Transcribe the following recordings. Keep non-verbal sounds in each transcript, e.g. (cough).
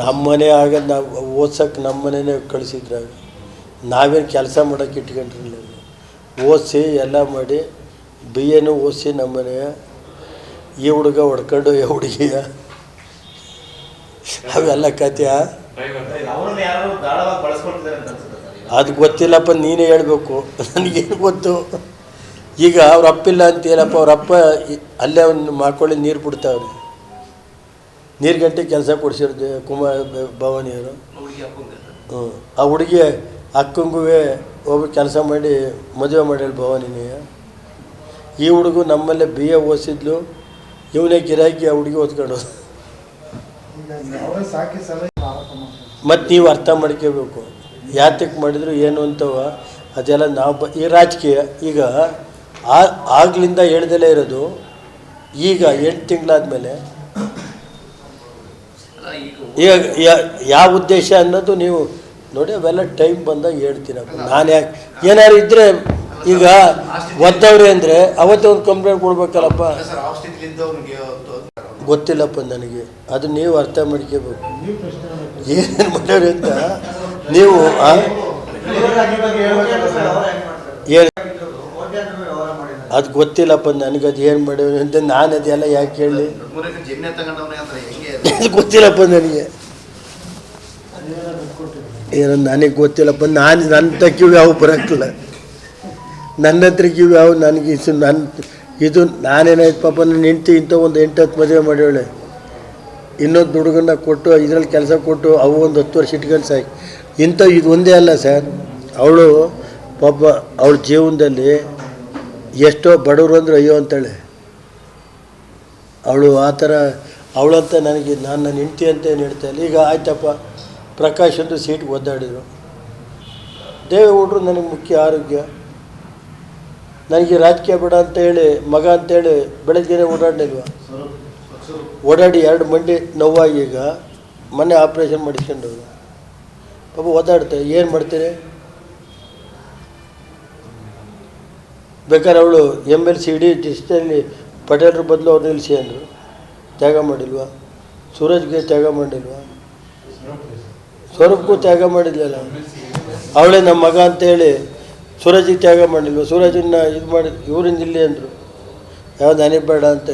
ನಮ್ಮ ಮನೆ ಆಗ ನಾವು ಓದ್ಸಕ್ಕೆ ನಮ್ಮ ಮನೆಯೇ ಕಳಿಸಿದ್ರಾಗ ನಾವೇನು ಕೆಲಸ ಮಾಡೋಕೆ ಇಟ್ಕೊಂಡಿರಲಿಲ್ಲ. ಓದಿಸಿ ಎಲ್ಲ ಮಾಡಿ ಬಿ ಎನು ಓದಿಸಿ ನಮ್ಮ ಮನೆಯ ಈ ಹುಡುಗ ಹೊಡ್ಕೊಂಡು ಈ ಹುಡುಗಿಯ ಅವೆಲ್ಲ ಕತೆಯ ಅದು ಗೊತ್ತಿಲ್ಲಪ್ಪ, ನೀನೇ ಹೇಳಬೇಕು. ನನಗೇನು ಗೊತ್ತು? ಈಗ ಅವ್ರ ಅಪ್ಪಿಲ್ಲ ಅಂತ ಏನಪ್ಪ ಅವ್ರ ಅಪ್ಪ ಅಲ್ಲೇ ಅವ್ನು ಮಾಡ್ಕೊಳ್ಳಿ ನೀರು ಬಿಡ್ತಾವ್ರಿ. ನೀರು ಗಂಟೆ ಕೆಲಸ ಕೊಡಿಸಿರೋದು ಕುಮಾರ್ ಭವಾನಿಯವರು ಹ್ಞೂ ಆ ಹುಡುಗಿ ಅಕ್ಕಂಗೂ ಹೋಗಿ ಕೆಲಸ ಮಾಡಿ ಮದುವೆ ಮಾಡಿಲ್ಲ ಭವಾನಿನ. ಈ ಹುಡುಗ ನಮ್ಮಲ್ಲೇ ಬಿ ಎ ಓದಿಸಿದ್ಲು. ಇವನೇ ಗಿರಾಕಿ ಆ ಹುಡುಗಿ ಓದ್ಕೊಂಡು ಮತ್ತು ನೀವು ಅರ್ಥ ಮಾಡ್ಕೋಬೇಕು. ಯಾತಕ್ಕೆ ಮಾಡಿದ್ರು ಏನು ಅಂತವ. ಅದೆಲ್ಲ ನಾವು ಬ ಈ ರಾಜಕೀಯ ಈಗ ಆ ಆಗ್ಲಿಂದ ಹೇಳ್ದಲೇ ಇರೋದು. ಈಗ ಎಂಟು ತಿಂಗಳಾದ್ಮೇಲೆ ಅಲ್ಲ ಈಗ ಯಾವ ಉದ್ದೇಶ ಅನ್ನೋದು ನೀವು ನೋಡಿ ಅವೆಲ್ಲ ಟೈಮ್ ಬಂದಾಗ ಹೇಳ್ತೀನಪ್ಪ ನಾನು ಯಾಕೆ ಏನಾದ್ರು ಇದ್ದರೆ ಈಗ ಒದ್ದವ್ರೆ ಅಂದರೆ ಅವತ್ತೇ ಒಂದು ಕಂಪ್ಲೇಂಟ್ ಕೊಡ್ಬೇಕಲ್ಲಪ್ಪ. ಗೊತ್ತಿಲ್ಲಪ್ಪ ನನಗೆ. ಅದು ನೀವು ಅರ್ಥ ಮಾಡ್ಕೋಬೇಕು. ಏನೇನು ಮಾಡೋರಿ ಅಂತ ನೀವು? ಏನು? ಅದು (laughs) ಗೊತ್ತಿಲ್ಲಪ್ಪ ನನಗೆ ಅದು ಏನು ಮಾಡಿ ಅಂತ ನಾನು ಅದೆಲ್ಲ ಯಾಕೆ ಹೇಳಿ ಅದು? ಗೊತ್ತಿಲ್ಲಪ್ಪ ನನಗೆ. ಏನು ನನಗೆ ಗೊತ್ತಿಲ್ಲಪ್ಪ ನಾನು ನನ್ನ ತಕ್ಕಿವು ಯಾವ ಬರಕ್ಕಿಲ್ಲ. ನನ್ನ ಹತ್ರ ಕಿವಿ ಯಾವ ನನಗೆ ಇಸು ನನ್ನ ಇದು ನಾನೇನಾಯ್ತು ಪಾಪ ನನ್ನ ಹೆಂಡ್ತಿ ಇಂಥ ಒಂದು ಎಂಟು ಹತ್ತು ಮದುವೆ ಮಾಡ್ಯಾಳೆ. ಇನ್ನೊಂದು ಹುಡುಗನ್ನ ಕೊಟ್ಟು ಇದರಲ್ಲಿ ಕೆಲಸ ಕೊಟ್ಟು ಅವು ಒಂದು ಹತ್ತು ವರ್ಷ ಇಟ್ಕೊಂಡು ಸಾಕು ಇಂಥ ಇದು ಒಂದೇ ಅಲ್ಲ ಸರ್. ಅವಳು ಪಾಪ ಅವಳ ಜೀವನದಲ್ಲಿ ಎಷ್ಟೋ ಬಡವರು ಅಂದ್ರೆ ಅಯ್ಯೋ ಅಂತೇಳೆ. ಅವಳು ಆ ಥರ, ಅವಳಂತ ನನಗೆ, ನಾನು ನನ್ನ ಹೆಂಡತಿ ಅಂತ ಏನು ಹೇಳ್ತಾ ಇಲ್ಲ. ಈಗ ಆಯ್ತಪ್ಪ, ಪ್ರಕಾಶ್ ಅಂತ ಸೀಟ್ಗೆ ಒದ್ದಾಡಿದರು. ದೇವೇಗೌಡರು ನನಗೆ ಮುಖ್ಯ ಆರೋಗ್ಯ. ನನಗೆ ರಾಜಕೀಯ ಬೇಡ ಅಂತೇಳಿ ಮಗ ಅಂತೇಳಿ ಬೆಳಗ್ಗೆನೆ ಓಡಾಡಲಿಲ್ವ? ಓಡಾಡಿ ಎರಡು ಮಂಡಿ ನೋವಾಗಿ ಈಗ ಮೊನ್ನೆ ಆಪ್ರೇಷನ್ ಮಾಡಿಸ್ಕೊಂಡು ಪಾಪ ಓದಾಡ್ತಾರೆ ಏನು ಮಾಡ್ತೀರಿ? ಬೇಕಾದ್ರೆ ಅವಳು ಎಂ ಎಲ್ ಸಿ ಇಡೀ ಡಿಸ್ಟಲ್ಲಿ ಪಟೇಲ್ರ ಬದಲು ಅವ್ರು ನಿಲ್ಲಿಸಿ ಅಂದರು. ತ್ಯಾಗ ಮಾಡಿಲ್ವಾ? ಸೂರಜ್ಗೆ ತ್ಯಾಗ ಮಾಡಿಲ್ವಾ? ಸ್ವರೂಪಕ್ಕೂ ತ್ಯಾಗ ಮಾಡಿದ್ಲಲ್ಲ? ಅವಳೇ ನಮ್ಮ ಮಗ ಅಂತೇಳಿ ಸೂರಜಿಗೆ ತ್ಯಾಗ ಮಾಡಿಲ್ವ? ಸೂರಜನ್ನ ಇದು ಮಾಡಿ, ಇವರಿಂದ ಇಲ್ಲಿ ಅಂದರು. ಯಾವ ನನಗೆ ಬೇಡ ಅಂತ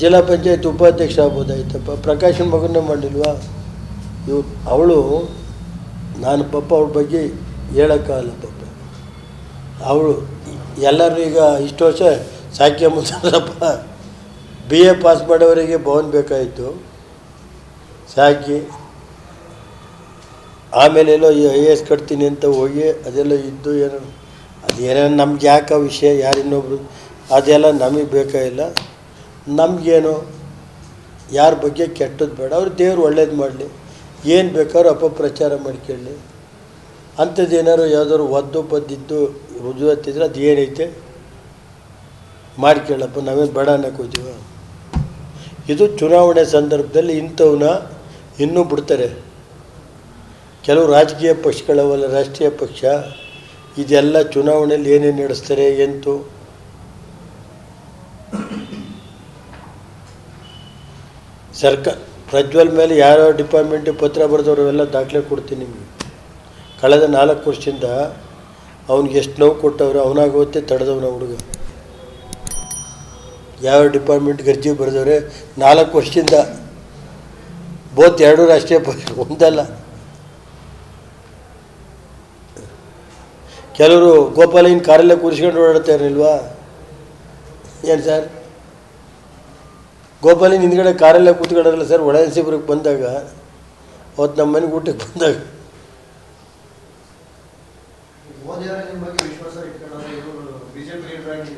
ಜಿಲ್ಲಾ ಪಂಚಾಯತ್ ಉಪಾಧ್ಯಕ್ಷ ಆಗ್ಬೋದಾಯ್ತಪ್ಪ. ಪ್ರಕಾಶನ ಮಗನೇ ಮಾಡಿಲ್ವಾ? ಇವ್ ಅವಳು, ನಾನು ಪಪ್ಪ ಅವಳ ಬಗ್ಗೆ ಹೇಳೋಕ್ಕಾಗಲ್ಲ ಪಾಪ. ಅವಳು ಎಲ್ಲರೂ ಈಗ ಇಷ್ಟು ವರ್ಷ ಸಾಕ್ಯ ಮುಂದಪ್ಪ ಬಿ ಎ ಪಾಸ್ ಮಾಡೋವರಿಗೆ ಭವನ್ ಬೇಕಾಯಿತು. ಸಾಕಿ. ಆಮೇಲೆ ಎಲ್ಲೋ ಐ ಎ ಎಸ್ ಕಟ್ತೀನಿ ಅಂತ ಹೋಗಿ ಅದೆಲ್ಲ ಇದ್ದು ಏನೋ ಅದೇನೋ ನಮ್ಗೆ ಯಾಕೆ ವಿಷಯ, ಯಾರು ಇನ್ನೊಬ್ರು, ಅದೆಲ್ಲ ನಮಗೆ ಬೇಕಾಗಿಲ್ಲ ನಮಗೇನು, ಯಾರ ಬಗ್ಗೆ ಕೆಟ್ಟದ್ದು ಬೇಡ. ಅವ್ರು ದೇವ್ರು ಒಳ್ಳೇದು ಮಾಡಲಿ. ಏನು ಬೇಕಾದ್ರೂ ಅಪಪ್ರಚಾರ ಮಾಡ್ಕೊಳ್ಳಿ ಅಂಥದ್ದು ಏನಾದ್ರು ಯಾವುದಾದ್ರು ಒದ್ದು ಪದ್ದಿದ್ದು ರುಜುವತ್ತಿದ್ರೆ ಅದು ಏನೈತೆ? ಮಾಡ್ಕೊಳ್ಳಪ್ಪ ನಾವೇನು ಬೇಡ ಅನ್ನೋಕೋತೀವ ಇದು ಚುನಾವಣೆ ಸಂದರ್ಭದಲ್ಲಿ ಇಂಥವನ್ನ ಇನ್ನೂ ಬಿಡ್ತಾರೆ. ಕೆಲವು ರಾಜಕೀಯ ಪಕ್ಷಗಳವಲ್ಲ, ರಾಷ್ಟ್ರೀಯ ಪಕ್ಷ, ಇದೆಲ್ಲ ಚುನಾವಣೆಯಲ್ಲಿ ಏನೇನು ನಡೆಸ್ತಾರೆ ಎಂತು? ಸರ್ಕಾರ ಪ್ರಜ್ವಲ್ ಮೇಲೆ ಯಾರ್ಯಾವ ಡಿಪಾರ್ಟ್ಮೆಂಟ್ ಪತ್ರ ಬರೆದವರು ಎಲ್ಲ ದಾಖಲೆ ಕೊಡ್ತೀನಿ ನಿಮಗೆ. ಕಳೆದ ನಾಲ್ಕು ವರ್ಷದಿಂದ ಅವ್ನಿಗೆ ಎಷ್ಟು ನೋವು ಕೊಟ್ಟವ್ರೆ ಅವನಾಗೋತ್ತೆ ತಡೆದವನ ಹುಡುಗ. ಯಾವ ಡಿಪಾರ್ಟ್ಮೆಂಟ್ ಗರ್ಜಿ ಬರೆದವ್ರೆ, ನಾಲ್ಕು ವರ್ಷದಿಂದ ಬೋತ್ ಎರಡು ರಾಷ್ಟ್ರೀಯ ಪಕ್ಷ ಒಂದಲ್ಲ. ಕೆಲವರು ಗೋಪಾಲಿನ ಕಾರಲ್ಲೇ ಕೂರಿಸ್ಕೊಂಡು ಓಡಾಡ್ತಾರಿಲ್ವಾ ಏನು ಸರ್? ಗೋಪಾಲಿನ ಹಿಂದ್ಗಡೆ ಕಾರಲ್ಲೇ ಕೂತ್ಕೊಂಡಾರಲ್ಲ ಸರ್ ಒಳಸಿಬ್ರಿಗೆ ಬಂದಾಗ, ಅವತ್ತು ನಮ್ಮ ಮನೆಗೆ ಊಟಕ್ಕೆ ಬಂದಾಗ. ಮೋದಿ ಅವರ ನಿಮ್ಮ ಬಗ್ಗೆ ವಿಶ್ವಾಸ ಇಟ್ಕೊಳ್ಳೋದು ಬಿಜೆಪಿ ಲೀಡರ್ ಆಗಿ